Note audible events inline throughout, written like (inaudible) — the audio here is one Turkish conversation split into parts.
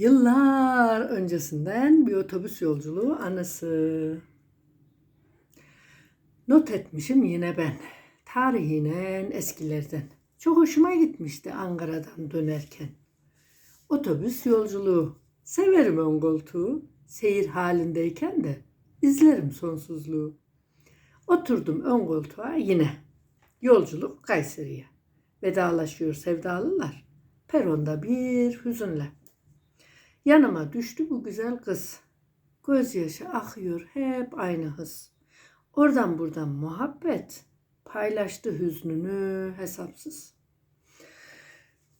Yıllar öncesinden bir otobüs yolculuğu anısı. Not etmişim yine ben. Tarihinen eskilerden. Çok hoşuma gitmişti Ankara'dan dönerken. Otobüs yolculuğu. Severim ön koltuğu. Seyir halindeyken de izlerim sonsuzluğu. Oturdum ön koltuğa yine. Yolculuk Kayseri'ye. Vedalaşıyor sevdalılar. Peronda bir hüzünle. Yanıma düştü bu güzel kız. Gözyaşı akıyor hep aynı hız. Oradan buradan muhabbet. Paylaştı hüznünü hesapsız.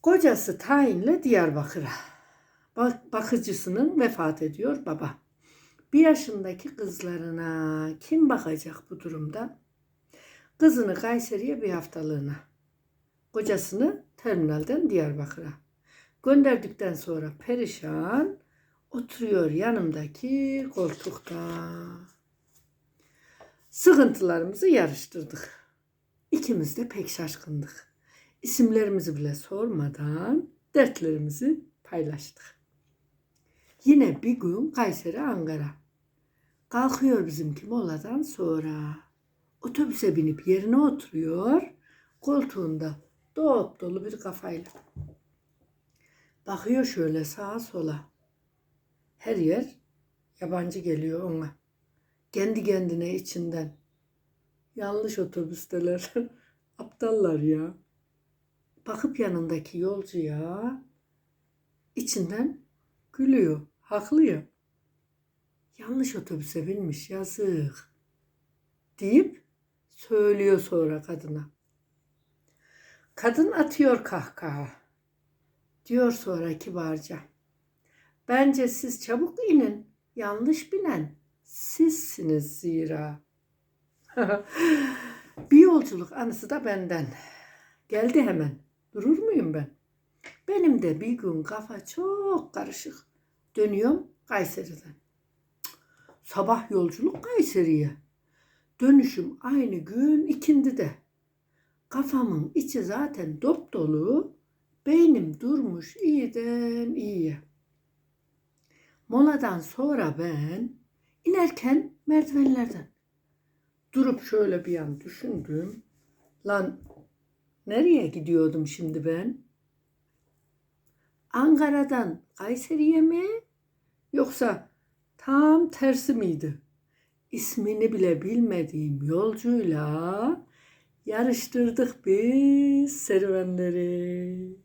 Kocası tayinle Diyarbakır'a. Bak, bakıcısının vefat ediyor baba. Bir yaşındaki kızlarına kim bakacak bu durumda? Kızını Kayseri'ye bir haftalığına. Kocasını terminalden Diyarbakır'a. Gönderdikten sonra perişan oturuyor yanımdaki koltukta. Sıkıntılarımızı yarıştırdık. İkimiz de pek şaşkındık. İsimlerimizi bile sormadan dertlerimizi paylaştık. Yine bir gün Kayseri Ankara. Kalkıyor bizimki moladan sonra. Otobüse binip yerine oturuyor. Koltuğunda dop dolu bir kafayla. Bakıyor şöyle sağa sola. Her yer yabancı geliyor ona. Kendi kendine içinden. Yanlış otobüsteler. (laughs) Aptallar ya. Bakıp yanındaki yolcuya içinden gülüyor. Haklı ya. Yanlış otobüse binmiş yazık. Deyip söylüyor sonra kadına. Kadın atıyor kahkaha. Diyor sonra kibarca. Bence siz çabuk inin. Yanlış binen sizsiniz zira. (laughs) bir yolculuk anısı da benden. Geldi hemen. Durur muyum ben? Benim de bir gün kafa çok karışık. Dönüyorum Kayseri'den. Sabah yolculuk Kayseri'ye. Dönüşüm aynı gün ikindi de. Kafamın içi zaten dop dolu. Beynim durmuş iyiden iyiye. Moladan sonra ben inerken merdivenlerden durup şöyle bir an düşündüm. Lan nereye gidiyordum şimdi ben? Ankara'dan Kayseri'ye mi? Yoksa tam tersi miydi? İsmini bile bilmediğim yolcuyla yarıştırdık biz serüvenleri.